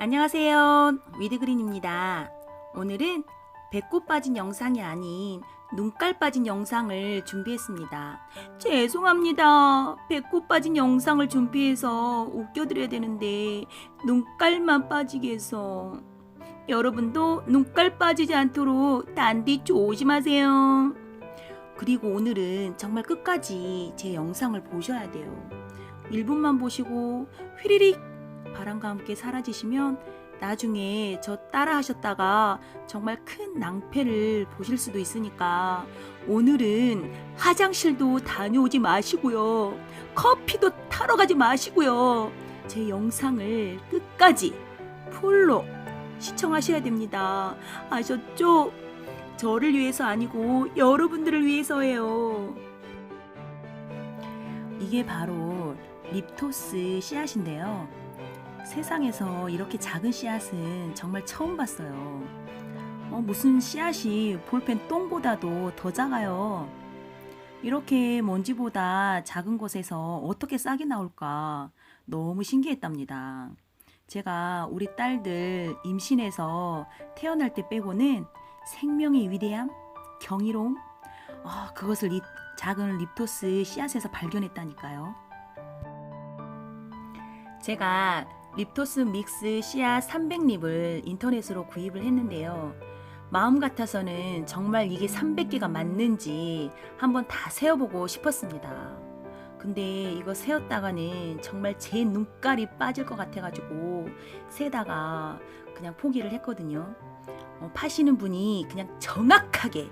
안녕하세요. 위드그린입니다. 오늘은 배꼽 빠진 영상이 아닌 눈깔 빠진 영상을 준비했습니다. 죄송합니다. 배꼽 빠진 영상을 준비해서 웃겨드려야 되는데 눈깔만 빠지게 해서 여러분도 눈깔 빠지지 않도록 단디 조심하세요. 그리고 오늘은 정말 끝까지 제 영상을 보셔야 돼요. 1분만 보시고 휘리릭 바람과 함께 사라지시면 나중에 저 따라 하셨다가 정말 큰 낭패를 보실 수도 있으니까 오늘은 화장실도 다녀오지 마시고요. 커피도 타러 가지 마시고요. 제 영상을 끝까지 풀로 시청하셔야 됩니다. 아셨죠? 저를 위해서 아니고 여러분들을 위해서예요. 이게 바로 립토스 씨앗인데요. 세상에서 이렇게 작은 씨앗은 정말 처음 봤어요. 어, 무슨 씨앗이 볼펜 똥보다도 더 작아요. 이렇게 먼지보다 작은 곳에서 어떻게 싹이 나올까 너무 신기했답니다. 제가 우리 딸들 임신해서 태어날 때 빼고는 생명의 위대함, 경이로움, 아, 그것을 이 작은 립토스 씨앗에서 발견했다니까요. 제가 립토스 믹스 씨앗 300립을 인터넷으로 구입을 했는데요. 마음 같아서는 정말 이게 300개가 맞는지 한번 다 세어보고 싶었습니다. 근데 이거 세었다가는 정말 제 눈깔이 빠질 것 같아가지고 세다가 그냥 포기를 했거든요. 어, 파시는 분이 그냥 정확하게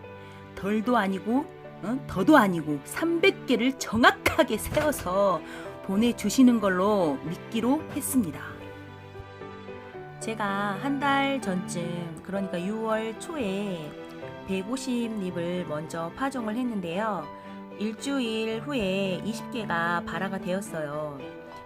덜도 아니고 어? 더도 아니고 300개를 정확하게 세어서 보내주시는 걸로 믿기로 했습니다. 제가 한 달 전쯤, 그러니까 6월 초에 150립을 먼저 파종을 했는데요. 일주일 후에 20개가 발화가 되었어요.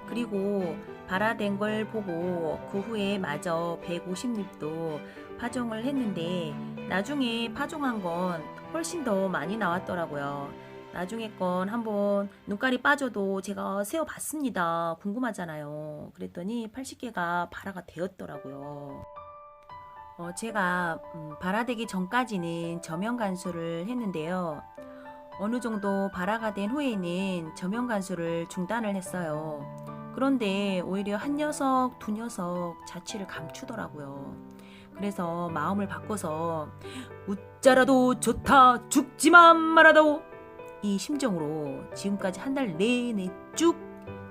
그리고 발화된 걸 보고 그 후에 마저 150립도 파종을 했는데 나중에 파종한 건 훨씬 더 많이 나왔더라고요. 나중에 건 한번 눈깔이 빠져도 제가 세어봤습니다. 궁금하잖아요. 그랬더니 80개가 발화가 되었더라고요. 어, 제가 음, 발화되기 전까지는 저면 간수를 했는데요. 어느 정도 발화가 된 후에는 저면 간수를 중단을 했어요. 그런데 오히려 한 녀석, 두 녀석 자취를 감추더라고요. 그래서 마음을 바꿔서 웃자라도 좋다 죽지만 말아도 이 심정으로 지금까지 한 달 내내 쭉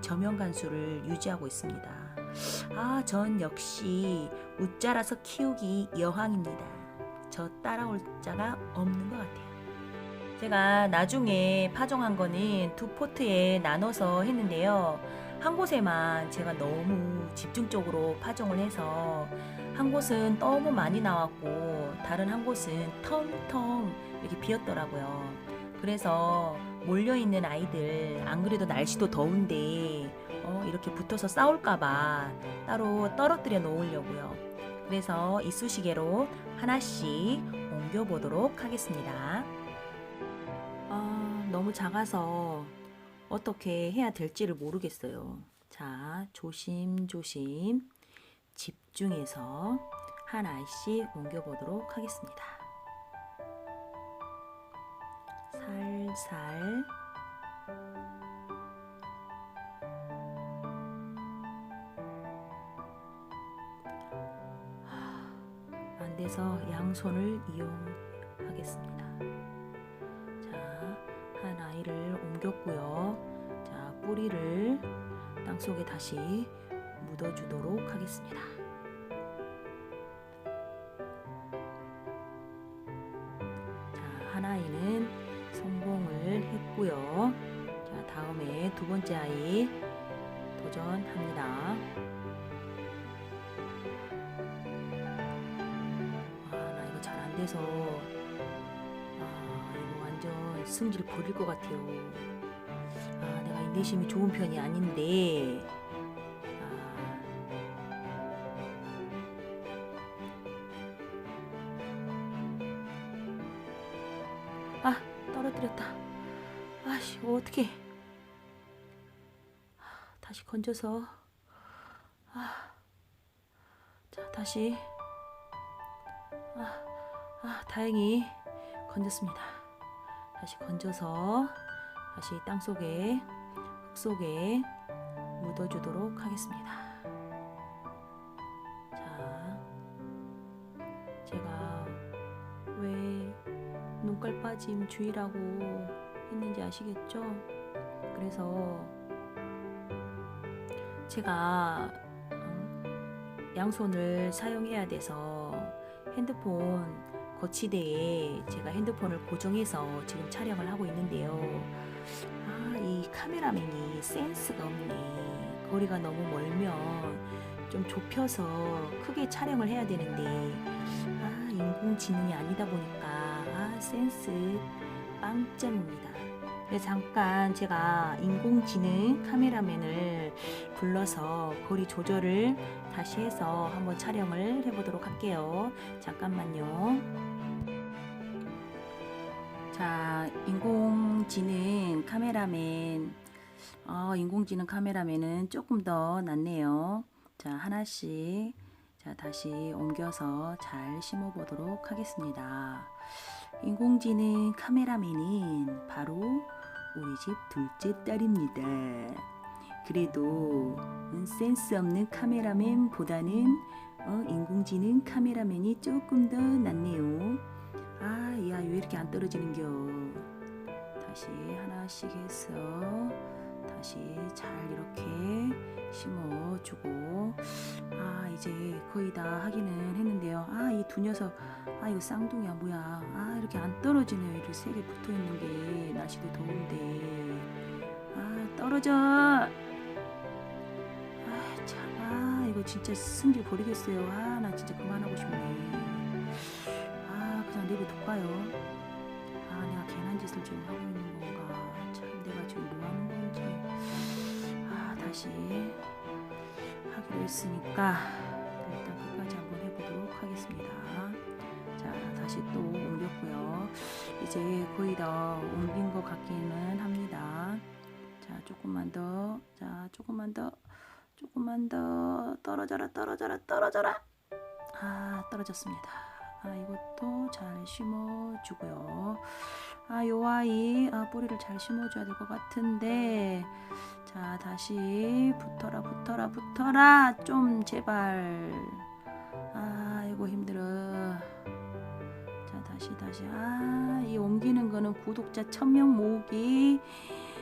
저면 간수를 유지하고 있습니다. 아, 전 역시 웃자라서 키우기 여왕입니다. 저 따라올 자가 없는 것 같아요. 제가 나중에 파종한 거는 두 포트에 나눠서 했는데요. 한 곳에만 제가 너무 집중적으로 파종을 해서 한 곳은 너무 많이 나왔고 다른 한 곳은 텅텅 이렇게 비었더라고요. 그래서 몰려있는 아이들 안 그래도 날씨도 더운데 어, 이렇게 붙어서 싸울까봐 따로 떨어뜨려 놓으려고요. 그래서 이쑤시개로 하나씩 옮겨보도록 하겠습니다. 아, 너무 작아서 어떻게 해야 될지를 모르겠어요. 자, 조심조심 집중해서 하나씩 옮겨보도록 하겠습니다. 살살 안 돼서 양손을 이용하겠습니다. 자, 한 아이를 옮겼고요. 자, 뿌리를 땅 속에 다시 묻어주도록 하겠습니다. 두 번째 아이 도전합니다. 아, 나 이거 잘 안 돼서 아, 이거 완전 승질 부릴 것 같아요. 아, 내가 인내심이 좋은 편이 아닌데. 아, 아 떨어뜨렸다. 아씨, 어떻게? 다시 건져서 아, 자, 다시. 아, 아, 다행히 건졌습니다. 다시 건져서 다시 땅 속에 흙 속에 묻어주도록 하겠습니다. 자, 제가 왜 눈깔 빠짐 주의라고 했는지 아시겠죠? 그래서 제가 음, 양손을 사용해야 돼서 핸드폰 거치대에 제가 핸드폰을 고정해서 지금 촬영을 하고 있는데요. 아, 이 카메라맨이 센스가 없네. 거리가 너무 멀면 좀 좁혀서 크게 촬영을 해야 되는데, 아, 인공지능이 아니다 보니까, 아, 센스 빵점입니다. 잠깐 제가 인공지능 카메라맨을 불러서 거리 조절을 다시 해서 한번 촬영을 해보도록 할게요. 잠깐만요. 자, 인공지능 카메라맨. 어, 인공지능 카메라맨은 조금 더 낫네요. 자, 하나씩. 자, 다시 옮겨서 잘 심어 보도록 하겠습니다. 인공지능 카메라맨은 바로 우리 집 둘째 딸입니다. 그래도 음, 센스 없는 카메라맨보다는 어, 인공지능 카메라맨이 조금 더 낫네요. 아, 야, 왜 이렇게 안 떨어지는겨? 다시 하나씩 해서 다시 잘 이렇게 심어주고 아, 이제 거의 다 하기는 했는데요. 아, 이 두 녀석, 아, 이거 쌍둥이야, 뭐야? 아, 이렇게 안 떨어지네요. 이렇게 세개 붙어 있는 게 날씨도 더운데. 아, 떨어져! 아, 참, 아, 이거 진짜 승질 버리겠어요. 아, 나 진짜 그만하고 싶네. 아, 그냥 내비둘까요? 아, 내가 괜한 짓을 지금 하고 있는 건가? 참, 내가 지금 뭐 하는 건지. 아, 다시 하기로 했으니까 일단 끝까지 한번 해보도록 하겠습니다. 자, 다시 또 옮겼고요. 이제 거의 다 옮긴 것 같기는 합니다. 자, 조금만 더. 자, 조금만 더. 조금만 더. 떨어져라, 떨어져라, 떨어져라. 아, 떨어졌습니다. 아, 이것도 잘 심어주고요. 아, 요 아이, 아, 뿌리를 잘 심어줘야 될 것 같은데. 자, 다시 붙어라, 붙어라, 붙어라. 좀, 제발. 아, 이거 힘들어. 자, 다시, 다시. 아, 이 옮기는 거는 구독자 1000명 모으기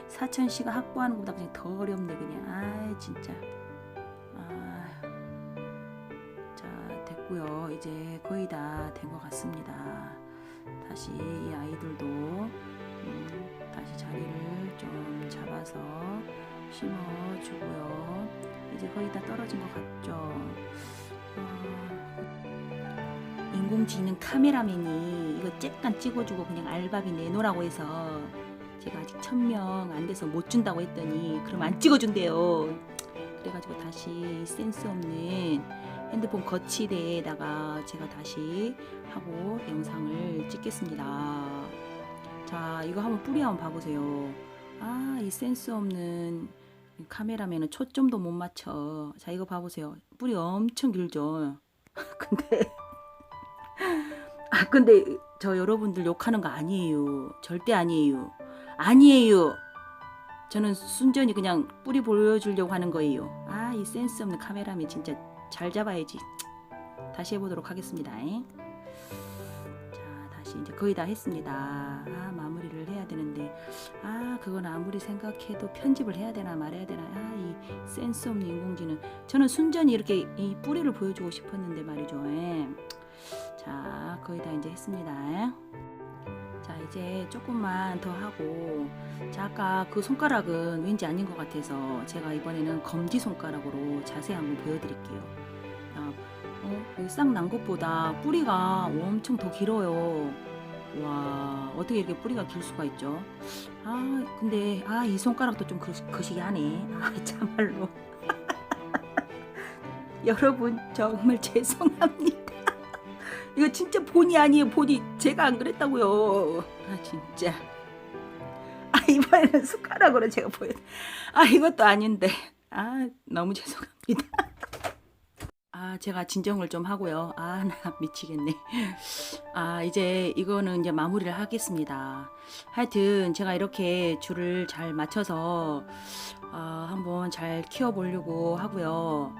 4천씨가 확보하는 것보다 그냥 더 어렵네, 그냥. 아, 진짜. 됐고요. 이제 거의 다 된 것 같습니다. 다시 이 아이들도 음, 다시 자리를 좀 잡아서 심어주고요. 이제 거의 다 떨어진 것 같죠. 어, 인공지능 카메라맨이 이거 쬐깐 찍어주고 그냥 알바비 내놓으라고 해서 제가 아직 천명 안 돼서 못 준다고 했더니 그럼 안 찍어준대요. 그래가지고 다시 센스 없는 핸드폰 거치대에다가 제가 다시 하고 영상을 찍겠습니다. 자, 이거 한번 뿌리 한번 봐보세요. 아, 이 센스 없는 카메라맨은 초점도 못 맞춰. 자, 이거 봐보세요. 뿌리 엄청 길죠. 근데 아, 근데 저 여러분들 욕하는 거 아니에요. 절대 아니에요. 아니에요. 저는 순전히 그냥 뿌리 보여주려고 하는 거예요. 아, 이 센스 없는 카메라맨 진짜 잘 잡아야지. 다시 해보도록 하겠습니다. 이제 거의 다 했습니다. 아, 마무리를 해야 되는데, 아, 그건 아무리 생각해도 편집을 해야 되나 말해야 되나. 아, 이 센스 없는 인공지능. 저는 순전히 이렇게 이 뿌리를 보여주고 싶었는데 말이죠. 예. 자, 거의 다 이제 했습니다. 자, 이제 조금만 더 하고, 자, 아까 그 손가락은 왠지 아닌 것 같아서 제가 이번에는 검지 손가락으로 자세히 한번 보여드릴게요. 자, 어, 여기 싹난 것보다 뿌리가 엄청 더 길어요. 와, 어떻게 이렇게 뿌리가 길 수가 있죠? 아, 근데, 아, 이 손가락도 좀 그, 거시기하네. 아, 참말로. 여러분, 정말 죄송합니다. 이거 진짜 본이 아니에요, 본이. 제가 안 그랬다고요. 아, 진짜. 아, 이번에는 숟가락으로 제가 보여. 아, 이것도 아닌데. 아, 너무 죄송합니다. 아, 아, 제가 진정을 좀 하고요. 아, 나 미치겠네. 아, 이제 이거는 이제 마무리를 하겠습니다. 하여튼 제가 이렇게 줄을 잘 맞춰서 아, 한번 잘 키워 보려고 하고요.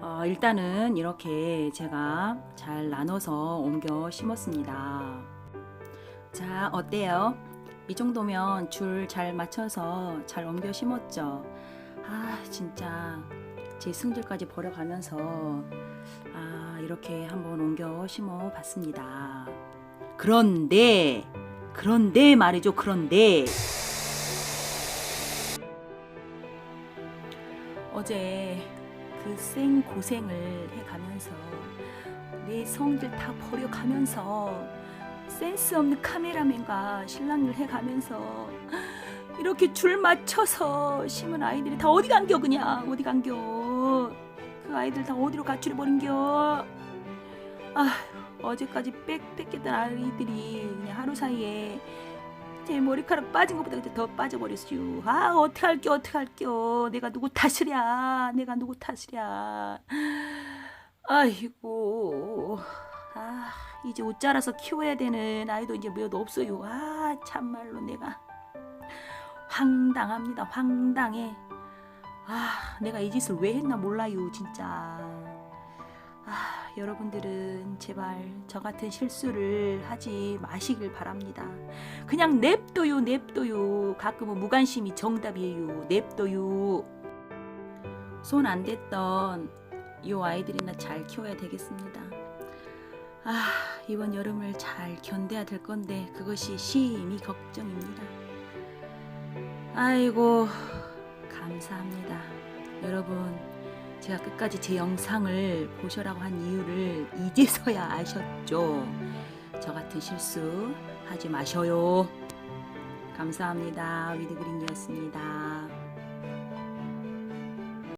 어, 일단은 이렇게 제가 잘 나눠서 옮겨 심었습니다. 자, 어때요? 이 정도면 줄 잘 맞춰서 잘 옮겨 심었죠? 아, 진짜 제 승질까지 버려가면서 아, 이렇게 한번 옮겨 심어 봤습니다. 그런데, 그런데 말이죠. 그런데 어제 그 생 고생을 해가면서 내 성질 다 버려가면서 센스 없는 카메라맨과 신랑을 해가면서 이렇게 줄 맞춰서 심은 아이들이 다 어디 간겨 그냥? 어디 간겨? 그 아이들 다 어디로 가출해 버린겨? 아 어제까지 빽 뺏겼던 아이들이 그냥 하루 사이에 제 머리카락 빠진 것보다 그때 더 빠져버렸슈 아 어떡할겨 어떡할겨 내가 누구 탓이랴 내가 누구 탓이랴 아이고 아 이제 옷 자라서 키워야 되는 아이도 이제 몇 없어요 아 참말로 내가 황당합니다. 황당해. 아, 내가 이 짓을 왜 했나 몰라요, 진짜. 아, 여러분들은 제발 저 같은 실수를 하지 마시길 바랍니다. 그냥 냅둬요, 냅둬요. 가끔은 무관심이 정답이에요. 냅둬요. 손 안 댔던 요 아이들이나 잘 키워야 되겠습니다. 아, 이번 여름을 잘 견뎌야 될 건데 그것이 심히 걱정입니다. 아이고 감사합니다 여러분 제가 끝까지 제 영상을 보셔라고 한 이유를 이제서야 아셨죠? 저 같은 실수 하지 마셔요. 감사합니다. 위드그린이었습니다